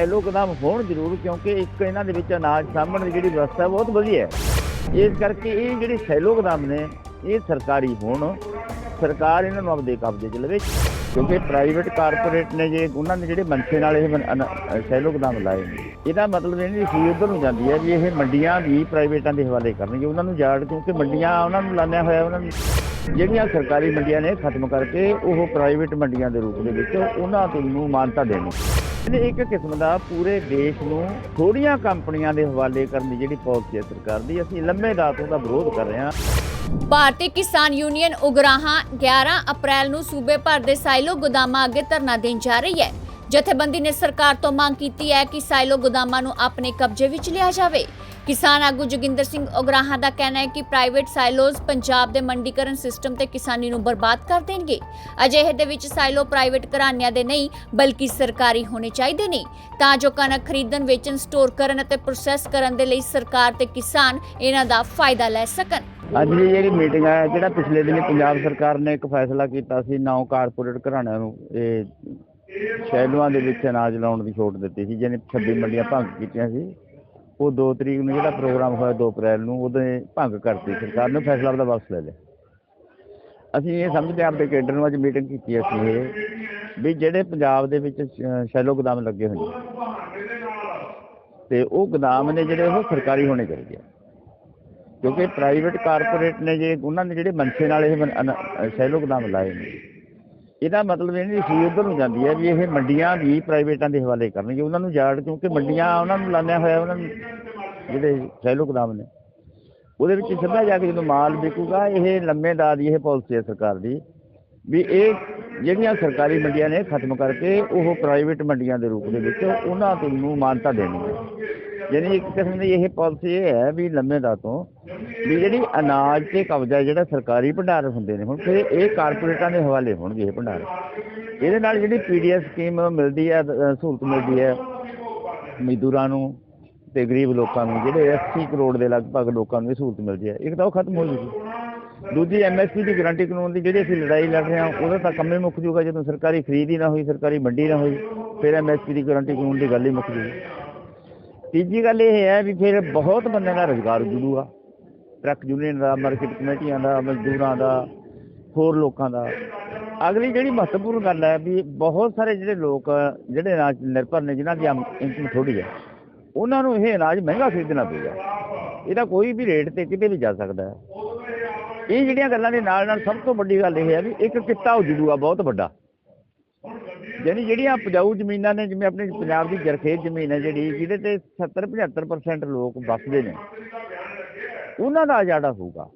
Cello ਕਦਮ ਹੋਣ ਜ਼ਰੂਰ, ਕਿਉਂਕਿ ਇੱਕ ਇਹਨਾਂ ਦੇ ਵਿੱਚ ਅਨਾਜ ਸਾਂਭਣ ਦੀ ਜਿਹੜੀ ਵਿਵਸਥਾ ਬਹੁਤ ਵਧੀਆ ਹੈ। ਇਸ ਕਰਕੇ ਇਹ ਜਿਹੜੇ ਸੈਲੋ ਕਦਮ ਨੇ, ਇਹ ਸਰਕਾਰੀ ਹੋਣ। ਸਰਕਾਰ ਇਹਨਾਂ ਨੂੰ ਆਪਦੇ ਕਬਜ਼ੇ 'ਚ ਲਵੇ, ਕਿਉਂਕਿ ਪ੍ਰਾਈਵੇਟ ਕਾਰਪੋਰੇਟ ਨੇ ਜੇ ਉਹਨਾਂ ਨੇ ਜਿਹੜੇ ਮਨਸੇ ਨਾਲ ਇਹ ਬਨ- ਅਨ- ਸੈਲੋ ਕਦਮ ਲਾਏ ਨੇ। ਇਹਦਾ ਮਤਲਬ ਇਹ ਨਹੀਂ ਸੀ ਉਧਰ ਨੂੰ ਜਾਂਦੀ ਹੈ ਵੀ ਇਹ ਮੰਡੀਆਂ ਵੀ ਪ੍ਰਾਈਵੇਟਾਂ ਦੇ ਹਵਾਲੇ ਕਰਨਗੇ, ਉਹਨਾਂ ਨੂੰ ਜਾੜ, ਕਿਉਂਕਿ ਮੰਡੀਆਂ ਉਹਨਾਂ ਨੂੰ ਲਾਣਿਆ ਹੋਇਆ ਉਹਨਾਂ ਨੂੰ ਜਿਹੜੀਆਂ ਸਰਕਾਰੀ ਮੰਡੀਆਂ ਨੇ ਖਤਮ ਕਰਕੇ ਉਹ ਪ੍ਰਾਈਵੇਟ ਮੰਡੀਆਂ ਦੇ ਰੂਪ ਦੇ ਵਿੱਚ ਉਹਨਾਂ ਨੂੰ ਮਾਨਤਾ ਦੇਣੀ। ਇਹਨੇ ਇੱਕ ਕਿਸਮ ਦਾ ਪੂਰੇ ਦੇਸ਼ ਨੂੰ ਥੋੜੀਆਂ ਕੰਪਨੀਆਂ ਦੇ ਹਵਾਲੇ ਕਰਨ ਦੀ ਜਿਹੜੀ ਪਾਲਿਸੀ ਹੈ ਸਰਕਾਰ ਦੀ, ਅਸੀਂ ਲੰਮੇ ਦਾਤ ਤੋਂ ਦਾ ਵਿਰੋਧ ਕਰ ਰਹੇ ਹਾਂ। ਭਾਰਤੀ ਕਿਸਾਨ ਯੂਨੀਅਨ ਉਗਰਾਹਾਂ 11 ਅਪ੍ਰੈਲ ਨੂੰ ਸੂਬੇ ਭਰ ਦੇ ਸਾਈਲੋ ਗੋਦਾਮਾਂ ਅੱਗੇ ਧਰਨਾ ਦੇਣ ਜਾ ਰਹੀ ਹੈ। ਜਥੇਬੰਦੀ ਨੇ ਸਰਕਾਰ ਤੋਂ ਮੰਗ ਕੀਤੀ ਹੈ ਕਿ ਸਾਈਲੋ ਗੋਦਾਮਾਂ ਨੂੰ ਆਪਣੇ ਕਬਜ਼ੇ ਵਿੱਚ ਲਿਆ ਜਾਵੇ। ਕਿਸਾਨ ਆਗੂ ਜੋਗਿੰਦਰ ਸਿੰਘ ਉਗਰਾਹਾਂ ਦਾ ਕਹਿਣਾ ਹੈ ਕਿ ਪ੍ਰਾਈਵੇਟ ਸਾਈਲੋਜ਼ ਪੰਜਾਬ ਦੇ ਮੰਡੀਕਰਨ ਸਿਸਟਮ ਤੇ ਕਿਸਾਨੀ ਨੂੰ ਬਰਬਾਦ ਕਰ ਦੇਣਗੇ। ਅਜਿਹੇ ਦੇ ਵਿੱਚ ਸਾਈਲੋ ਪ੍ਰਾਈਵੇਟ ਘਰਾਣਿਆਂ ਦੇ ਨਹੀਂ, ਬਲਕਿ ਸਰਕਾਰੀ ਹੋਣੇ ਚਾਹੀਦੇ ਨੇ। ਤਾਂ ਜੋ ਕਣਕ ਖਰੀਦਣ, ਵੇਚਣ, ਸਟੋਰ ਕਰਨ ਅਤੇ ਪ੍ਰੋਸੈਸ ਕਰਨ ਦੇ ਲਈ ਸਰਕਾਰ ਤੇ ਕਿਸਾਨ ਇਹਨਾਂ ਦਾ ਫਾਇਦਾ ਲੈ ਸਕਣ। ਅੱਜ ਦੀ ਜਿਹੜੀ ਮੀਟਿੰਗ ਹੈ ਜਿਹੜਾ ਪਿਛਲੇ ਦਿਨੀ ਪੰਜਾਬ ਸਰਕਾਰ ਨੇ ਇੱਕ ਫੈਸਲਾ ਕੀਤਾ ਸੀ, ਨੌ ਕਾਰਪੋਰੇਟ ਘਰਾਣਿਆਂ ਨੂੰ, ਇਹ ਸ਼ੈਲੂਆਂ ਦੇ ਵਿੱਚ ਅਨਾਜ ਲਾਉਣ ਦੀ ਛੋਟ ਦਿੱਤੀ ਸੀ, ਜਿਹਨੇ 26 ਮੰਡੀਆਂ ਭੰਗ ਕੀਤੀਆਂ ਸੀ। ਉਹ 2 ਤਰੀਕ ਨੂੰ ਜਿਹੜਾ ਪ੍ਰੋਗਰਾਮ ਹੋਇਆ 2 ਅਪ੍ਰੈਲ ਨੂੰ, ਉਹਦੇ ਭੰਗ ਕਰਤੀ। ਸਰਕਾਰ ਨੇ ਫੈਸਲਾ ਆਪਦਾ ਵਾਪਸ ਲੈ ਲਿਆ। ਅਸੀਂ ਇਹ ਸਮਝਦੇ ਹਾਂ ਕੇਡਰ ਨੂੰ ਅੱਜ ਮੀਟਿੰਗ ਕੀਤੀ ਅਸੀਂ ਇਹ, ਵੀ ਜਿਹੜੇ ਪੰਜਾਬ ਦੇ ਵਿੱਚ ਸ਼- ਸ਼ੈਲੋ ਗੋਦਾਮ ਲੱਗੇ ਹੋਏ ਨੇ, ਤੇ ਉਹ ਗੋਦਾਮ ਨੇ ਜਿਹੜੇ ਉਹ ਸਰਕਾਰੀ ਹੋਣੇ ਚਾਹੀਦੇ ਆ। ਕਿਉਂਕਿ ਪ੍ਰਾਈਵੇਟ ਕਾਰਪੋਰੇਟ ਨੇ ਜੇ, ਉਹਨਾਂ ਨੇ ਜਿਹੜੇ ਮਨਸੇ ਨਾਲ ਇਹ ਬਨ- ਸ਼ੈਲੋ ਗੋਦਾਮ ਲਾਏ ਨੇ ਇਹਦਾ ਮਤਲਬ ਇਹ ਨਹੀਂ ਸੀ ਉਧਰ ਨੂੰ ਜਾਂਦੀ ਹੈ ਵੀ ਇਹ ਮੰਡੀਆਂ ਵੀ ਪ੍ਰਾਈਵੇਟਾਂ ਦੇ ਹਵਾਲੇ ਕਰਨਗੇ। ਉਹਨਾਂ ਨੂੰ ਜਾੜ ਕਿਉਂਕਿ ਮੰਡੀਆਂ ਉਹਨਾਂ ਨੂੰ ਲਾਣਿਆ ਹੋਇਆ ਉਹਨਾਂ ਨੂੰ ਜਿਹੜੇ ਸ਼ੈਲੋ ਗੋਦਾਮ ਨੇ। ਉਹਦੇ ਵਿੱਚ ਸਿੱਧਾ ਜਾ ਕੇ ਜਦੋਂ ਮਾਲ ਵਿਕੂਗਾ, ਇਹ ਲੰਮੇ ਦਾ ਦੀ ਇਹ ਪਾਲਿਸੀ ਹੈ ਸਰਕਾਰ ਦੀ। ਵੀ ਇਹ ਜਿਹੜੀਆਂ ਸਰਕਾਰੀ ਮੰਡੀਆਂ ਨੇ ਖਤਮ ਕਰਕੇ ਉਹ ਪ੍ਰਾਈਵੇਟ ਮੰਡੀਆਂ ਦੇ ਰੂਪ ਦੇ ਵਿੱਚ ਉਹਨਾਂ ਤੋਂ ਨੂੰ ਮਾਨਤਾ ਦੇਣੀ ਹੈ। ਯਾਨੀ ਇੱਕ ਕਿਸਮ ਦੀ ਇਹ ਪਾਲਿਸੀ ਇਹ ਹੈ ਵੀ ਲੰਮੇ ਦਾ ਤੋਂ ਵੀ ਜਿਹੜੀ ਅਨਾਜ ਤੇ ਕਬਜ਼ਾ ਜਿਹੜਾ ਸਰਕਾਰੀ ਭੰਡਾਰ ਹੁੰਦੇ ਨੇ, ਹੁਣ ਫਿਰ ਇਹ ਕਾਰਪੋਰੇਟਾਂ ਦੇ ਹਵਾਲੇ ਹੋਣਗੇ ਇਹ ਭੰਡਾਰ। ਇਹਦੇ ਨਾਲ ਜਿਹੜੀ ਪੀਡੀਐਸ ਸਕੀਮ ਮਿਲਦੀ ਹੈ ਸਹੂਲਤ ਮਿਲਦੀ ਹੈ ਮਜ਼ਦੂਰਾਂ ਨੂੰ ਤੇ ਗਰੀਬ ਲੋਕਾਂ ਨੂੰ, ਜਿਹੜੇ 80 ਕਰੋੜ ਦੇ ਲਗਭਗ ਲੋਕਾਂ ਨੂੰ ਇਹ ਸਹੂਲਤ ਮਿਲਦੀ ਹੈ। ਇੱਕ ਤਾਂ ਉਹ ਖਤਮ ਹੋ ਜੂਗੀ। ਦੂਜੀ ਐਮਐਸਪੀ ਦੀ ਗਾਰੰਟੀ ਕਾਨੂੰਨ ਦੀ ਜਿਹੜੀ ਅਸੀਂ ਲੜਾਈ ਲੜ ਰਹੇ ਹਾਂ, ਉਹਦਾ ਤਾਂ ਕੰਮੇ ਮੁੱਕ ਜੂਗਾ ਜਦੋਂ ਸਰਕਾਰੀ ਖਰੀਦ ਹੀ ਨਾ ਹੋਈ, ਸਰਕਾਰੀ ਮੰਡੀ ਨਾ ਹੋਈ, ਫਿਰ ਐਮਐਸਪੀ ਦੀ ਗਾਰੰਟੀ ਕਾਨੂੰਨ ਦੀ ਗੱਲ ਹੀ ਮੁੱਕ ਜੂਗੀ ਤੀਜੀ ਗੱਲ ਇਹ ਹੈ ਵੀ ਫਿਰ ਬਹੁਤ ਬੰਦਿਆਂ ਦਾ ਰੁਜ਼ਗਾਰ ਜੁੜੂਗਾ। ਟਰੱਕ ਯੂਨੀਅਨ ਦਾ ਮਾਰਕੀਟ ਕਮੇਟੀਆਂ ਦਾ, ਮਜ਼ਦੂਰਾਂ ਦਾ, ਹੋਰ ਲੋਕਾਂ ਦਾ। ਅਗਲੀ ਜਿਹੜੀ ਮਹੱਤਵਪੂਰਨ ਗੱਲ ਹੈ ਵੀ ਬਹੁਤ ਸਾਰੇ ਜਿਹੜੇ ਲੋਕ ਜਿਹੜੇ ਅਨਾਜ ਨਿਰਭਰ ਨੇ, ਜਿਨ੍ਹਾਂ ਦੀ ਆਮ- ਇਨਕਮ ਥੋੜੀ ਹੈ, ਉਹਨਾਂ ਨੂੰ ਇਹ ਅਨਾਜ ਮਹਿੰਗਾ ਖਰੀਦਣਾ ਪਏਗਾ ਇਹਦਾ ਕੋਈ ਵੀ ਰੇਟ ਤੇ ਕਿਤੇ ਵੀ ਜਾ ਸਕਦਾ ਹੈ। ਇਹ ਜਿਹੜੀਆਂ ਗੱਲਾਂ ਦੇ ਨਾਲ ਨਾਲ ਸਭ ਤੋਂ ਵੱਡੀ ਗੱਲ ਇਹ ਹੈ ਵੀ ਇੱਕ ਕਿੱਤਾ ਉਜੜੂਗਾ ਬਹੁਤ ਵੱਡਾ। ਯਾਨੀ ਜਿਹੜੀਆਂ ਉਪਜਾਊ ਜ਼ਮੀਨਾਂ ਨੇ, ਜਿਵੇਂ ਆਪਣੇ ਪੰਜਾਬ ਦੀ ਜਰਖੇਜ਼ ਜ਼ਮੀਨ ਹੈ ਜਿਹੜੀ, ਜਿਹਦੇ ਤੇ 70 75% ਲੋਕ ਵੱਸਦੇ ਨੇ, ਉਹਨਾਂ ਦਾ ਉਜਾੜਾ ਹੋਊਗਾ।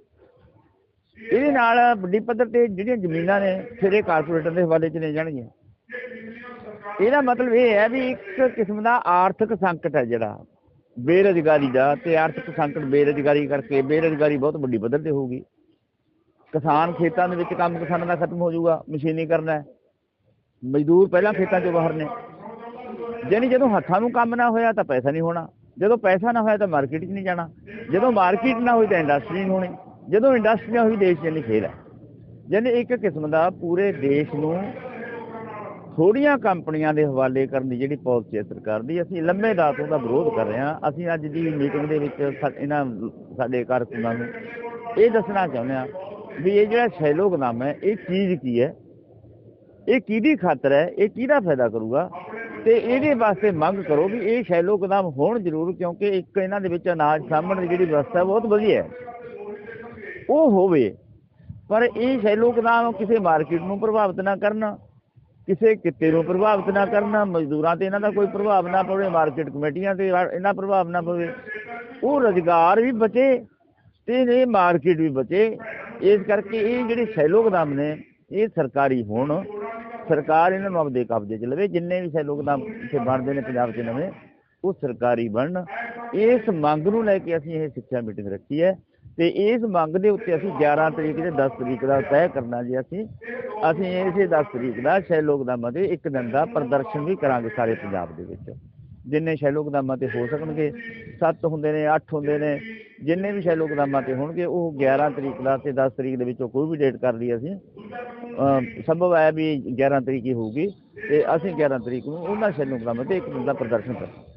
ਇਹਦੇ ਨਾਲ ਵੱਡੀ ਪੱਧਰ ਤੇ ਜਿਹੜੀਆਂ ਜ਼ਮੀਨਾਂ ਨੇ, ਫਿਰ ਇਹ ਕਾਰਪੋਰੇਟਰ ਦੇ ਹਵਾਲੇ 'ਚ ਲੈ ਜਾਣਗੀਆਂ। ਇਹਦਾ ਮਤਲਬ ਇਹ ਹੈ ਵੀ ਇੱਕ ਕਿਸਮ ਦਾ ਆਰਥਿਕ ਸੰਕਟ ਹੈ ਜਿਹੜਾ। ਬੇਰੁਜ਼ਗਾਰੀ ਦਾ ਤੇ ਆਰਥਿਕ ਸੰਕਟ ਬੇਰੁਜ਼ਗਾਰੀ ਕਰਕੇ ਬੇਰੁਜ਼ਗਾਰੀ ਬਹੁਤ ਵੱਡੀ ਪੱਧਰ ਤੇ ਹੋਊਗੀ। ਕਿਸਾਨ ਖੇਤਾਂ ਦੇ ਵਿੱਚ ਕੰਮ ਕਿਸਾਨਾਂ ਦਾ ਖਤਮ ਹੋ ਜਾਊਗਾ ਮਸ਼ੀਨੀਕਰਨ ਹੈ। ਮਜ਼ਦੂਰ ਪਹਿਲਾਂ ਖੇਤਾਂ 'ਚੋਂ ਬਾਹਰ ਨੇ। ਯਾਨੀ ਜਦੋਂ ਹੱਥਾਂ ਨੂੰ ਕੰਮ ਨਾ ਹੋਇਆ ਤਾਂ ਪੈਸਾ ਨਹੀਂ ਹੋਣਾ। ਜਦੋਂ ਪੈਸਾ ਨਾ ਹੋਇਆ ਤਾਂ ਮਾਰਕੀਟ 'ਚ ਨਹੀਂ ਜਾਣਾ। ਜਦੋਂ ਮਾਰਕੀਟ ਨਾ ਹੋਈ ਤਾਂ ਇੰਡਸਟਰੀ ਨਹੀਂ ਹੋਣੀ। ਜਦੋਂ ਇੰਡਸਟਰੀ ਹੋਈ ਦੇਸ਼ 'ਚ ਨਹੀਂ ਖੇਲ ਹੈ। ਯਾਨੀ ਇੱਕ ਕਿਸਮ ਦਾ ਪੂਰੇ ਦੇਸ਼ ਨੂੰ ਥੋੜੀਆਂ ਕੰਪਨੀਆਂ ਦੇ ਹਵਾਲੇ ਕਰਨ ਦੀ ਜਿਹੜੀ ਪਾਲਿਸੀ ਹੈ ਸਰਕਾਰ ਦੀ, ਅਸੀਂ ਲੰਮੇ ਦਾਤ ਉਹਦਾ ਵਿਰੋਧ ਕਰ ਰਹੇ ਹਾਂ। ਅਸੀਂ ਅੱਜ ਦੀ ਮੀਟਿੰਗ ਦੇ ਵਿੱਚ ਸਾ- ਇਹਨਾਂ ਸਾਡੇ ਕਾਰਕੁਨਾਂ ਨੂੰ ਇਹ ਦੱਸਣਾ ਚਾਹੁੰਦੇ ਹਾਂ ਵੀ ਇਹ ਜਿਹੜਾ ਸ਼ੈਲੋ ਗਨਾਮ ਹੈ, ਇਹ ਚੀਜ਼ ਕੀ ਹੈ? ਇਹ ਕਿਹਦੀ ਖਾਤਰ ਹੈ? ਇਹ ਕਿਹਦਾ ਫਾਇਦਾ ਕਰੂਗਾ? ਤੇ ਇਹਦੇ ਵਾਸਤੇ ਮੰਗ ਕਰੋ ਵੀ ਇਹ ਸ਼ੈਲੋ ਗਦਾਮ ਹੋਣ ਜ਼ਰੂਰ, ਕਿਉਂਕਿ ਇੱਕ ਇਹਨਾਂ ਦੇ ਵਿੱਚ ਅਨਾਜ ਸਾਂਭਣ ਦੀ ਜਿਹੜੀ ਵਿਵਸਥਾ ਬਹੁਤ ਵਧੀਆ ਹੈ। ਉਹ ਹੋਵੇ, ਪਰ ਇਹ ਸ਼ੈਲੋ ਗਦਾਮ ਕਿਸੇ ਮਾਰਕੀਟ ਨੂੰ ਪ੍ਰਭਾਵਿਤ ਨਾ ਕਰਨ, ਕਿਸੇ ਕਿੱਤੇ ਨੂੰ ਪ੍ਰਭਾਵਿਤ ਨਾ ਕਰਨਾ, ਮਜ਼ਦੂਰਾਂ ਤੇ ਇਹਨਾਂ ਦਾ ਕੋਈ ਪ੍ਰਭਾਵ ਨਾ ਪਵੇ, ਮਾਰਕੀਟ ਕਮੇਟੀਆਂ ਤੇ ਇਹਨਾਂ ਪ੍ਰਭਾਵ ਨਾ ਪਵੇ। ਉਹ ਰੁਜ਼ਗਾਰ ਵੀ ਬਚੇ ਤੇ ਇਹ ਮਾਰਕੀਟ ਵੀ ਬਚੇ। ਇਸ ਕਰਕੇ ਇਹ ਜਿਹੜੇ ਸ਼ੈਲੋ ਗਦਾਮ ਨੇ, ਇਹ ਸਰਕਾਰੀ ਹੋਣ। ਸਰਕਾਰ ਇਹਨਾਂ ਨੂੰ ਆਪਦੇ ਕਬਜ਼ੇ 'ਚ ਲਵੇ। ਜਿੰਨੇ ਵੀ ਸੈਲੋ ਗਦਾਮ ਇੱਥੇ ਬਣਦੇ ਨੇ ਪੰਜਾਬ 'ਚ ਨਵੇਂ, ਉਹ ਸਰਕਾਰੀ ਬਣਨ। ਇਸ ਮੰਗ ਨੂੰ ਲੈ ਕੇ ਅਸੀਂ ਇਹ ਸਿੱਖਿਆ ਮੀਟਿੰਗ ਰੱਖੀ ਹੈ ਤੇ ਇਸ ਮੰਗ ਦੇ ਉੱਤੇ ਅਸੀਂ 11 ਤਰੀਕ ਤੇ 10 ਤਰੀਕ ਦਾ ਤੈਅ ਕਰਨਾ ਜੀ ਅਸੀਂ। ਅਸੀਂ ਇਸੇ 10 ਤਰੀਕ ਦਾ ਸ਼ੈਲੋ ਗਦਾਮਾਂ ਦੇ ਇੱਕ ਦਿਨ ਦਾ ਪ੍ਰਦਰਸ਼ਨ ਵੀ ਕਰਾਂਗੇ ਸਾਰੇ ਪੰਜਾਬ ਦੇ ਵਿੱਚ। ਜਿੰਨੇ ਸ਼ੈਲੋ ਗਦਾਮਾਂ ਤੇ ਹੋ ਸਕਣਗੇ 7 ਹੁੰਦੇ ਨੇ 8 ਹੁੰਦੇ ਨੇ ਜਿੰਨੇ ਵੀ ਸ਼ੈਲੋ ਗੋਦਾਮਾਂ ਤੇ ਹੋਣਗੇ, ਉਹ 11 ਤਰੀਕ ਦਾ ਤੇ 10 ਤਰੀਕ ਦੇ ਵਿੱਚੋਂ ਕੋਈ ਵੀ ਡੇਟ ਕਰ ਲਈ ਅਸੀਂ। ਸੰਭਵ ਹੈ ਵੀ 11 ਤਰੀਕ ਹੀ ਹੋਊਗੀ ਤੇ ਅਸੀਂ 11 ਤਰੀਕ ਨੂੰ ਉਹਨਾਂ ਸ਼ੈਲੋ ਗੋਦਾਮਾਂ ਤੇ ਇੱਕ ਦਿਨ ਦਾ ਪ੍ਰਦਰਸ਼ਨ ਕਰਾਂਗੇ।